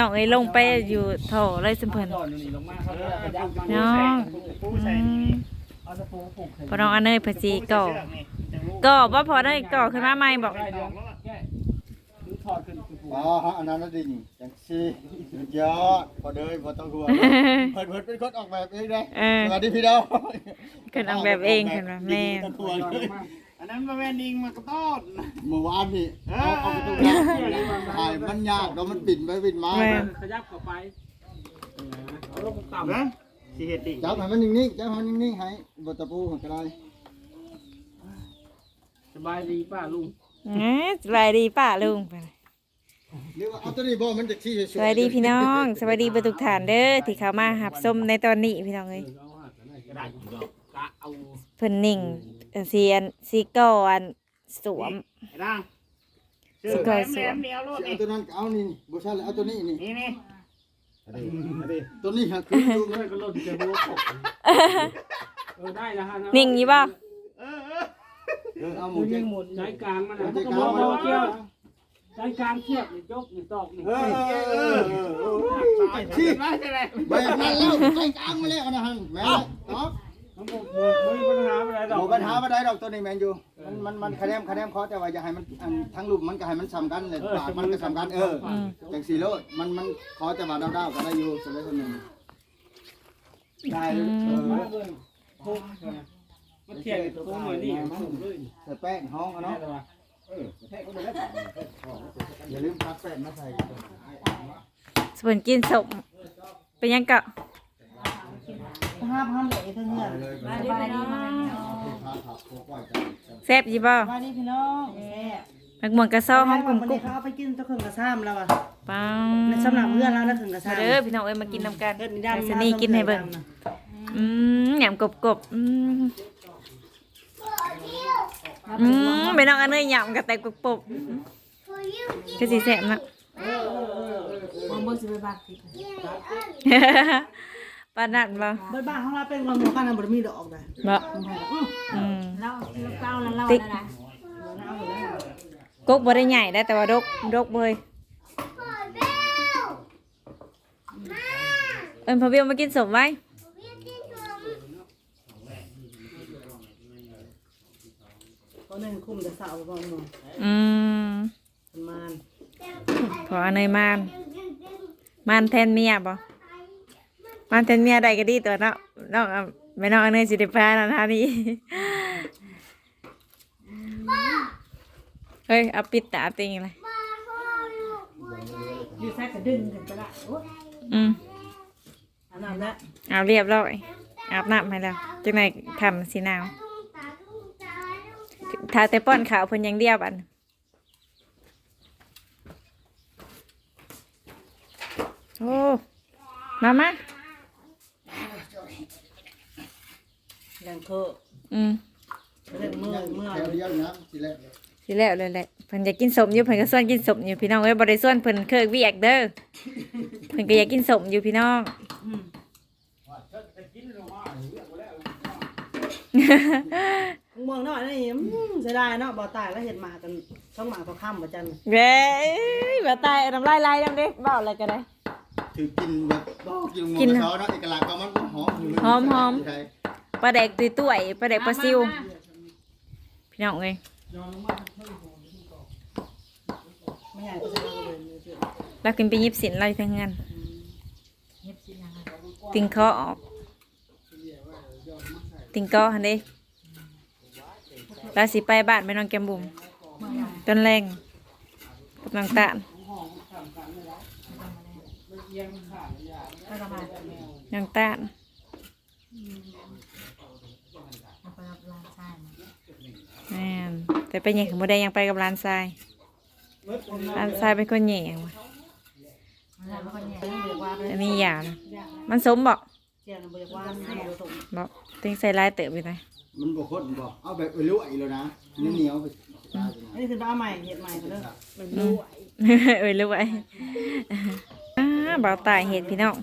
น้องเอ้ยลงไปอยู่โถเลยสมเพิ่นตอนนี้ลงมาเขาเลยกระยับมาน้องปูใส่นี่เอาตะปูผูกพอน้องอันเนยเพจีก่อก่อว่าพอได้ก่อขึ้นมาใหม่บอกได้เดี๋ยวแก้ดูถอดขึ้นปูอ๋อฮะอันนั้นน่ะดิ่งจังซี่สุดยอดพอเด้ยพอต้องห่วงเพิ่นเพิ่นเป็นคนออกแบบเองได้เออสวัสดีพี่น้องขึ้นออกแบบเองขึ้นมาแม่ตะกวงเลย อันนั้นมาแม่นิงมากระต้อนเมื่อวานนี่เอาเอาไปตรงนั้นถ่ายมันยากเนาะมันปิ่นไปปิ่นมาแม่ ขยับเข้าไปเอาลงต่ำนะสิเฮ็ดดิจับให้มันนิ่งๆจับให้มันนิ่งๆให้บ่ตะปูก็ได้สบายดีป้าลุงเอ้ยสบายดีป้าลุงไปหรือว่าเอาตัวนี้บ่มันจะที่สสวยๆวัสดีพี่น้องสวัสดีเบรรทุกฐานเด้อที่เข้ามาหับส้มในตอนนี้พี่น้องเอ้ยกระดาษกะเอาเพิ่นนิ่ง เอ่อเสียนสีก่อนสวมไอ้ดังสกอยสวมแหลมๆเดียวโลดเอานี่ตัวนั้นก็เอานี่บ่ใช่แล้วเอาตัวนี้นี่นี่นี่ตัวนี้ฮะคืออยู่เลยก็ล่นจะหัวกบเออได้นะฮะนิ่งอยู่บ่เออเออเออเอาหหมุมูนเจ๊ยิงงหมุนใจกลางมันเอานะใจก็กลางบอกมาว่าเกี่ยวใจกลางเทียบนี่ยกนี่ตอกนี่เออเออเออเออตายที่ไม่ใช่ไหมแบบนั้นแล้วใจกลางมาแล้วนะฮะแม่นเนาะ มันบอกไม่มีปัญหาอะไรหรอกโอ้ปัญหาบ่ได้ดอกตัวนี้แมนอยู่ มันมันมันคะแนนคะแนนขอแต่ว่าอย่าให้มันอันทั้งรูปมันก็ให้มันซ้ำกันเลยปากมันก็ซ้ำกันเอออืมจังสีโลดมันมันขอแต่ว่าดาวๆก็ได้อยู่สำหรับคนหนึงได้เออมาเลยพุ่งมันเทียบพุ่งเหมือนนี่พุ่งเลยใส่แป้งห้องเอาเนาะใช่ไหมอย่าลืมพักแป้งมาใส่สวนกินสมเป็นยังกะ ห้าพันเลยทั้งเงินเลยมาดีพี่น้องพาขับโคกไว้กันแซ่บยี่บ่มาดีพี่น้องแซ่บมักม่วงกระซ้อห้องกคุลุ่ณมกุ๊กุ๊กกเขาเอาไปกินเจ้าเครื่องกระซ้ำแล้วอะปังสำหรับเพื่อนเราแล้วเครื่องกระมาซ้ำเด้อพี่น้องเอ้ยมากินน้ำกันเพื่อนมีไอ้ดำสนี่กินให้เบิ่งอืมหยำกบกบอืมอืมไปน้องอันเนยหยำกับแต่กบกบก็สิแซ่บนะมองเบิ่งสิไปบ้านสิ ปานนั้นบ่เบิดบ้านของเราเป็นวันหมู่บ้านน่ะบ่ได้มีดอกเลยบ่อืมเราเก้าแล้วเราติ๊กกกบ่ได้ใหญ่ได้แต่ว่าดกดกเบยเอิ้นพ่อเบี้ยวมากินสมไว้เขาหนึ่งคุ้มจะสาวบ่หมู่อืมประมาณพออันเนยมานมานแทนเมียบ่ มานแทนเมียได้ก็ดีตัวเนาะน้องเอาไม่น้องอันเนยสิได้พานะท่านี้เฮ้ยเอาปิดตาติงเลยอยู่แท้ก็ดึงกันไปละโอ้ยอืมอันนั้นแหละเอาเรียบร้อยอาบน้ำให้แล้วจังไหนทำสีหนาวทาแต่ป้อนขาวเพิ่นอยังเดียวบันโอ้มามา ย่างเถอะอืมเรื่องเมื่อยเมื่อยแถวเดียวนะสิแล้วสิแล้วเลยแหละเพิ่นอยากกินสมอยู่เพิ่นก็ส่วนกินสมอยู่พี่น้องเอ้ยบ่ได้ส่วนเพิ่นเคยเวียกเด้อเพิ่นก็อยากกินสมอยู่พี่น้องอืมเมืองน้อยนี่อืมเสียดายเนาะบ่ตายแล้วเห็นหมากันช่องหมาต่อค่ำบ่จันเว้ยบ่ตายน้ำลายไหลนำเด้เว้าอะไรก็ได้ถือกินแบบกินหมูกินกระเช้าเนาะเอกลักษณ์ก็มันหอมอยู่หอมหอม ปลาแดกตุยตุ้ยปลาแดกปลาซิว พี่น้องเอ้ยไม่ใหญ่ก็จะเอาเลยนี่สิเรากินไปยิบสินเราอยู่ทางงานติงคอออก ติงคอหันเด้เราสิไปบ้านแม่น้องแก้มบุ๋มต้นแรงกับนางตาลนางตาลแม่น แต่ไปแย่งของบ่ได้ยังไปกับร้านทรายร้านทรายเป็นคนแย่งว่ะอันนี้อย่านะมันสมบอกเจียนบ่อยากว่าให้บ่สมบอกติ้งใส่ลายเติบไปไหนมันบ่ข้นบ่เอาแบบเออลุ่ยแล้วนะเหนียวๆไปอันนี้คือบ้าใหม่เห็ดใหม่เขาเด้อมันรวยเอ้ยรู้ไว้อ้าบ่าวตายเห็ดพี่น้อง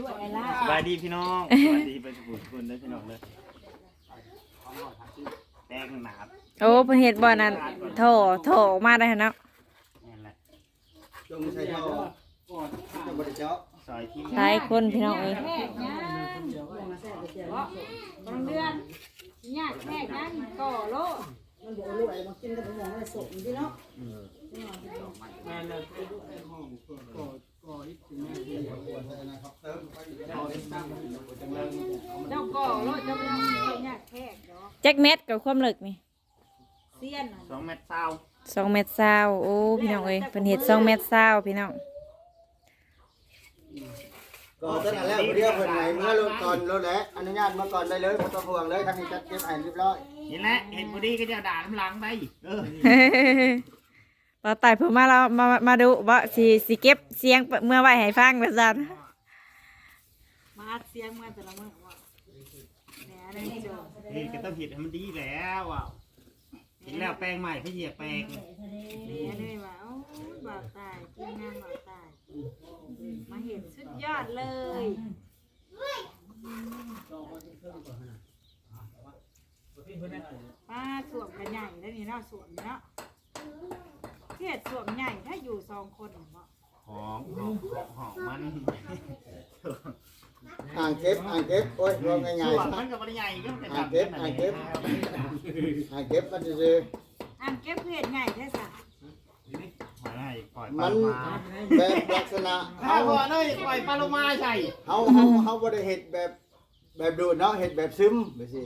รวยไอ้ล่าสบายดีพี่น้องสวัสดีไปทุกคนได้พี่น้องเลยแดงหนาบ โอ้เพิ่นเห็ดบ่อนั่นโถโถมาได้หั่นเนาะนี่แหละจงใส่ท่อจะบ่ได้เจาะซอยที่หลายคนพี่น้องเอ้ยแขกนะลงมาแซ่บเจียวบางเดือนญาติแขกนั้นก่อโลมันบ่รวยมากินกับหมูอะไรสดพี่เนาะเจ้าก่อโลเจ้าไม่ต้องให้ญาติแขกเนาะแจ็คเม็ดกับความเลิกนี่ เสี้ยนน่ะสองเมตรเศร้าสองเม็ดเศร้าโอ้พี่น้องเอ้ยเป็นเห็ดสองเม็ดเศร้าพี่น้องก็ตั้งแต่แรกเรียกเพิ่นไหนเมื่อรถก่อนรถแล้วอนุญาตมาก่อนได้เลยบ่ต้องห่วงเลยทางนี้จัดเก็บให้เรียบร้อยนี่แหละเห็นพอดีก็จะด่าน้ำลังได้เออเราตายเพิ่มมาเรามามาดูว่าสิสิเก็บเสียงเมื่อไหวให้ฟังแบบนั้นมาอัดเสียงมาแต่ละมื้อว่าแหน่ได้เจอนี่ก็ต้องเห็ดให้มันดีแล้วอะ เห็นแล้วแปลงใหม่พี่เหยียบแปลงแหน่เลยว่าโอ้ยบ่าวตายกินงานบ่าวตาย มาเห็นสุดยอดเลยป้าสวมกันใหญ่แล้วนี่เนาะสวมเนาะเทียดสวมใหญ่ถ้าอยู่สองคนเนาะ หอมหอมหอมมันอ่างเก็บอ่างเก็บโอ้ยรวมง่ายส่วนๆมันกับมันใหญ่ก็จะอ่างทำเก็บอ่างเก็บอ่างเก็บมันซื่ออันเก็บเพื่อนใหญ่แท้สัมาให้ปล่อยๆปมัลานโลมาแบบลักษณะข้าเฮาวพอเลยปล่อยปลาโลมาใส่เฮาเฮาเฮาบ่ได้เฮ็ดแบบแบบดูดเนาะเฮ็ดแบบซึมไปสิ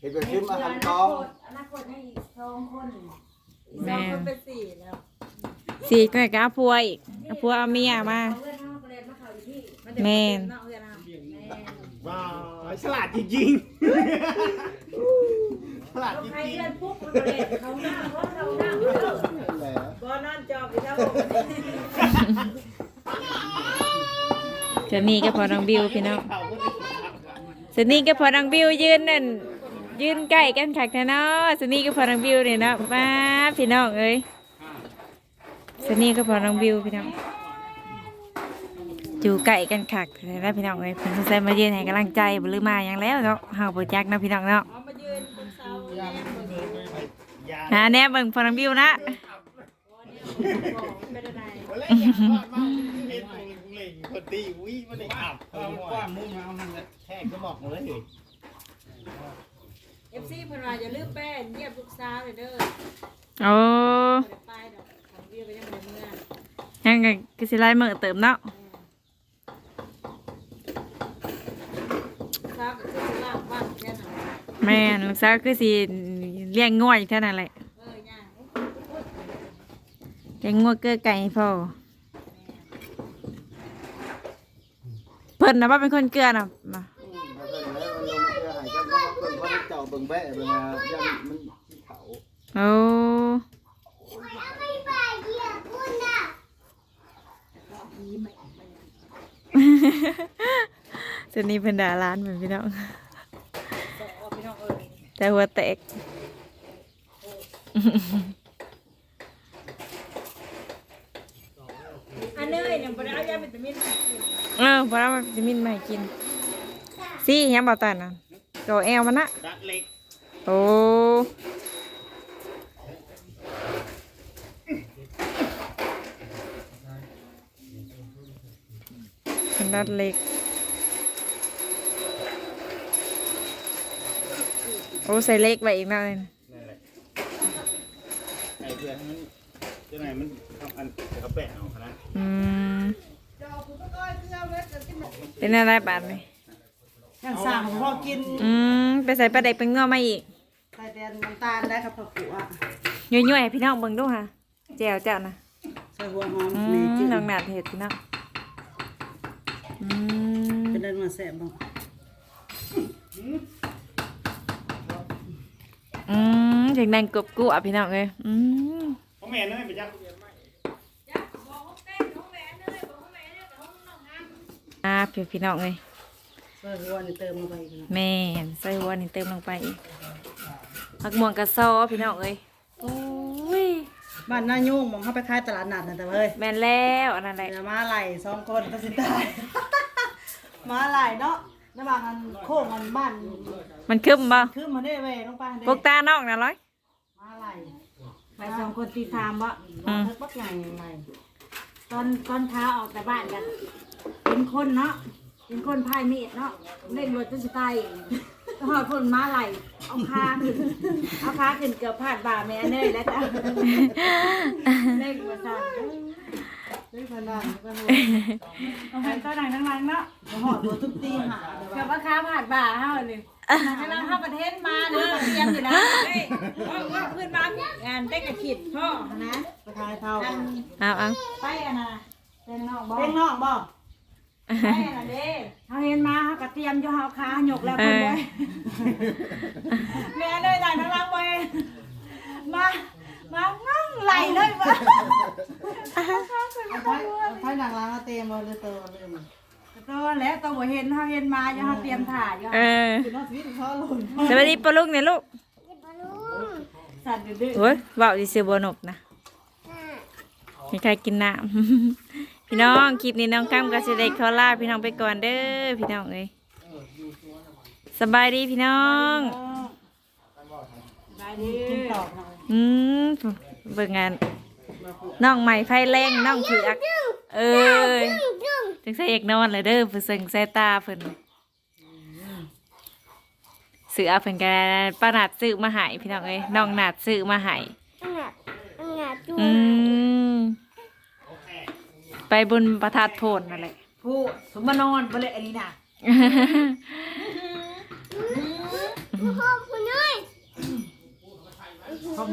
เฮ็ดแบบซึมอาหารกองอนาคตให้อีกสองคนสองคนเป็นสี่แล้ว สี่ก็กับอาพัวอีกอาพัวเอาเมียมาเพื่อนเขาก็เลยมาเขาอยู่ที่แม่นเนาะเพื่อนเราแม่น ว้าวฉลาดจริงๆฉลาดจใครริงเพื่อนปุ๊บมันก็เลยเขาหน้าเพราะเขาหน้าเพื่อนนั่นแหละบ่นอนจอบอีกแล้วเจานี่ก็พอน้องบิวพี่น้องๆเขาก็ได้สนี่ก็พอน้องบิวยืนนั่นยืนใกล้กันคักแท้เนาะสนี่ก็พอน้องบิวนี่เนาะมาพี่น้องเอ้ย สนี่ก็พอน้องบิวพี่น้องอยู่ใกล้กันคักแท้แล้วพี่น้องเอ้ยเพิ่นสงสัยมายืนให้กำลังใจบ่ลืมมาหยังแล้วเนาะเฮาบ่จักเนาะพี่น้องเนาะเอามายืนบนเสาแนมเบิ่งยาหาแน่เบิ่งพอน้องบิวนะเป็นอะไรวันแรกอยากทอดมากเห็นตัวเล็งคนตีวิ่งมันได้ขับความกว้างมุ่งเอามันแทกก็บอกเลยเอฟซีเพิ่นว่าอย่าลืมแป้งเยียบลูกสาวเลยเด้อโอ้ บ่ได้ไปดอกของวิวก็ยังบ่ได้เมื่อยังก็คือสิไล่มื้อเติมเนาะสาวก็คือสิลากบ้านแค่นั้นแหละแม่นลูกสาวคือสิเลี้ยงงัวอยู่เท่านั้นแหละเออย่างเลี้ยงงัวเกือไก่ให้พ่อเพิ่นน่ะว่าเป็นคนเกลือน่ะมาอืมถ้าเกิดแล้วมันลงมาเพื่อให้กับน้องเพิ่นเพราะเจ้าเบิ่งแบะเบิ่งอะยันมันขี้เขาโอ้ สนี่เป็นดาร้านเหมือนพี่น้องเอาพี่น้องเอ้ยแต่หัวแตกอันเนยเนี่ยบ่ได้เอายาวิตามินมากินเออพอแล้วมันจะมินมาให้กินซี่ยังเบาตันนะโตแอลมันนะ ดัดเล็ก โอ้ ขนาดเล็ก โอ้ใส่เล็กไปอีกหน่อยนะนั่นแหละไอ้เพื่อนมันจะไหนมันทำอันกระแปะเอาขนาดอืมเป็นอะไรบาดไหมยังสั่งพอกินอืมไปใส่ปลาเด็กเป็นเงามาอีกใส่แดนน้ำตาลได้ครับพ่อปู่อะย่อยๆให้พี่น้องเบิ่งดูค่ะแจวเจ้านะใส่หัวหอมอืมีมจืดน้องหนาดเห็ดพี่น้อง อืมเป็นเดินมาแซ่บบ้างอืมเสียงดังกรุบกรุบพี่น้องเลยอืมพ่อแม่เลยไปจักอ่าพี่พี่น้องเลยใส่หัวนี่เติมลงไปอีกนะแม่นใส่หัวนี่เติมลงไปอีกผักม่วงกระซอพี่น้องเลยโอ้ยบ้านนายุ่งมองเข้าไปขายตลาดนัดนะแต่เว้ยแม่นแล้วอันนั้นแหละ เดี๋ยวมาไหลสองคนตัดสินใจ มาไหลเนาะระหว่างอันโค้งอันบ้านมันคึมบ่คือมันได้เว้ยลงไปเด้พวกตานอกนะร้อย มาไหลไปสองคนตีทามบ่อืมเทิกบักใหญ่ไหลตอนตอนท้าออกแต่บ้านกันเป็นคนเนาะเป็นคนพายมีดเนาะเล่นรถจนสไตล์ก็หอดพ่นม้าไหลเอาขาขึ้นเอาขาขึ้นเกือบพาดบ่าแม่เนยแล้วจ้ะเล่นมาสั่ นเฮ้ยพนันก็รู้เอาไปตอนไหนทั้งนั้นเนาะหอดตัวทุกตีหาเกือบว่าขาพาดบ่าเฮาเลยกำลังเข้าประเทศมาเนาะเตรียมอยู่นะเฮ้ยว่าว่าขึ้นมางานได้กระขิดพ่อนะสกายเท่าอันเอาเอาไปอันน่ะเป็นนอกบ่เป็นนอกบ่ไปอันน่ะเด้เฮาเห็นมาเฮาก็เตรียมอยู่เฮาขาหยกแล้วเพิ่นบ่แม่เลยได้ทั้งหลังบ่มา มางั้งไหลเลยบ่เอาไพ่เอาไพ่หนังล้างเอาเต็มมาเลยเติมมาเลยมันก็แล้วตัวบ่เห็นเฮาเห็นมาอยู่เฮาเตรียมถ่ายอยู่เออคือนอกชีวิตของเขาหล่นสวัสดีปะลุงเนี่ยลูกสั่นดื้อโอ้ยเว้าดิซื้อบนกนะมีใครกินน้ำพี่น้องคลิปนี้น้องกั้มกับเสด็จขอลาพี่น้องไปก่อนเด้อพี่น้องเอ้ยสบายดีพี่น้องๆไปดิกินตอบหน่อย อืมเบิ่งงานน้องใหม่ไฟแรงน้องถืออัก เอ้ยจังใส่เอกนอนเลยเด้อเพิ่นเสิงใส่ตาเพิ่นเสือเพิ่นก็ป้านาดซื้อมาให้พี่น้องเอ้ยน้องนาดซื้อมาให้อืมไปบนประทัดโพนนั่นแหละพูดสมมานอนบ่เลยอันนี้น่ะคอม